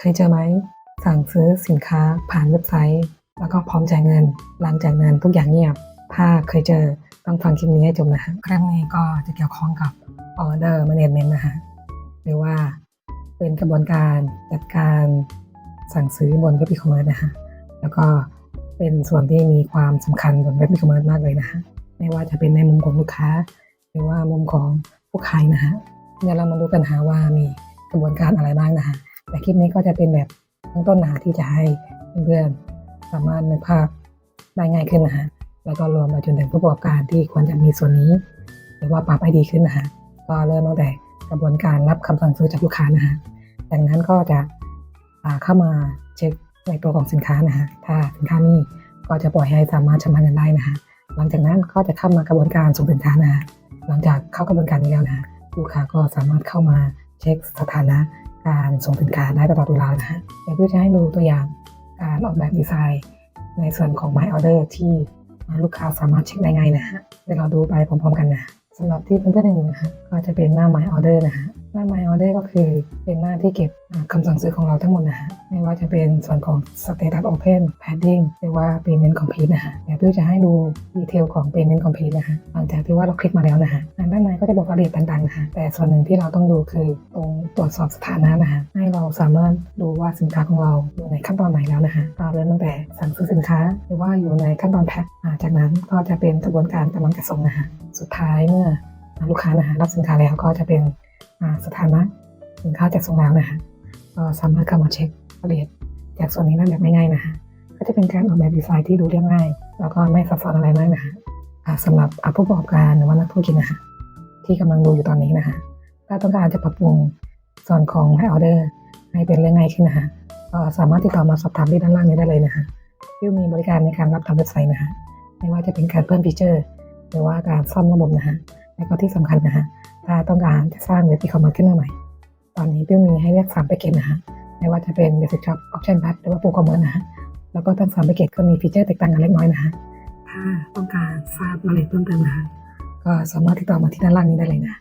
เคยเจอไหม สั่งซื้อสินค้าผ่านเว็บไซต์ แล้วก็พร้อมจ่ายเงิน หลังจากนั้นทุกอย่างเงียบ ถ้าเคยเจอต้องฟังคลิปนี้ให้จบนะฮะคลิปนี้ก็จะเกี่ยวข้องกับ Order Management นะฮะหรือว่าเป็นกระบวนการจัดการสั่งซื้อบนเว็บอีคอมเมิร์ซนะฮะแล้วก็เป็นส่วนที่มีความสำคัญบนเว็บอีคอมเมิร์ซมากเลยนะฮะไม่ว่าจะเป็นในมุมของลูกค้า หรือว่ามุมของผู้ขายนะฮะเดี๋ยวเรามาดูกันหาว่ามีกระบวนการอะไรบ้างนะฮะ แต่คลิปนี้ก็จะเป็นแบบเบื้องต้นนะที่จะให้เพื่อนๆสามารถนึกภาพได้ง่ายขึ้นนะฮะแล้วก็รวมไปจนถึงผู้ประกอบการที่ควรจะมีส่วนนี้ หรือว่าปรับให้ดีขึ้นนะฮะก็เริ่มตั้งแต่กระบวนการรับคำสั่งซื้อจากลูกค้านะฮะจากนั้นก็จะเข้ามาเช็คในตัวของสินค้านะฮะถ้าสินค้ามีก็จะปล่อยให้สามารถชำระเงินได้นะฮะหลังจากนั้นก็จะเข้ามากระบวนการส่งสินค้านะฮะหลังจากเข้ากระบวนการนี้แล้วนะฮะลูกค้าก็สามารถเข้ามาเช็คสถานะ การส่งสินค้าได้ตลอดเวลานะฮะเดี๋ยวพี่จะให้ดูตัวอย่างการออกแบบดีไซน์ ในส่วนของ My Order ที่ลูกค้าสามารถเช็คได้ไงนะฮะเดี๋ยวเราดูไปพร้อมๆกันนะสำหรับที่เพื่อนๆอยู่นะฮะก็จะเป็นหน้า My Order นะฮะ หน้า My Order ก็คือเป็นหน้าที่เก็บอ่าคำสั่งซื้อของเราทั้งหมดนะฮะ ไม่ว่าจะเป็นส่วนของ Status Open Padding หรือว่า Payment Complete นะฮะ เดี๋ยวพี่จะให้ดูดีเทลของ Payment Complete นะฮะ หลังจากที่ว่าเราคลิกมาแล้วนะฮะด้านในก็จะบอกรายละเอียดต่างๆนะฮะ แต่ส่วนหนึ่งที่เราต้องดูคือตรงตรวจสอบสถานะนะฮะ ให้เราสามารถดูว่าสินค้าของเราอยู่ในขั้นตอนไหนแล้วนะฮะก็เริ่มตั้งแต่สั่งซื้อสินค้า หรือว่าอยู่ในขั้นตอนแพ็คจากนั้นก็จะเป็นกระบวนการกำลังจัดส่งนะฮะ สุดท้ายเมื่อลูกค้านะฮะรับสินค้าแล้วก็จะเป็น สถานะสินค้าจัดส่งแล้วนะฮะก็สามารถเข้ามาเช็ครายละเอียดจากส่วนนี้ได้แบบง่ายๆนะฮะก็จะเป็นการออกแบบดีไซน์ที่ดูเรียบง่าย แล้วก็ไม่ซับซ้อนอะไรมากนะฮะสำหรับผู้ประกอบการหรือว่านักธุรกิจนะฮะที่กำลังดูอยู่ตอนนี้นะฮะถ้าต้องการจะปรับปรุงส่วนของให้ออเดอร์ให้เป็นเรื่องง่ายขึ้นนะฮะก็สามารถติดต่อมาสอบถามที่ด้านล่างนี้ได้เลยนะฮะที่มีบริการในการรับทำเว็บไซต์นะฮะไม่ว่าจะเป็นการเพิ่มฟีเจอร์ หรือว่าการซ่อมระบบนะฮะแล้วก็ที่สำคัญนะฮะ ถ้าต้องการจะสร้างเว็บอีคอมเมิร์ซขึ้นมาใหม่ ตอนนี้พี่มีให้เลือก3แพ็กเกจนะฮะไม่ว่าจะเป็น Basic Shop Option Plus หรือว่า Full Commerce นะฮะแล้วก็ทั้ง3แพ็กเกจก็มีฟีเจอร์แตกต่างกันเล็กน้อยนะฮะถ้าต้องการทราบรายละเอียดเพิ่มเติมนะฮะก็สามารถติดต่อมาที่ด้านล่างนี้ได้เลยนะ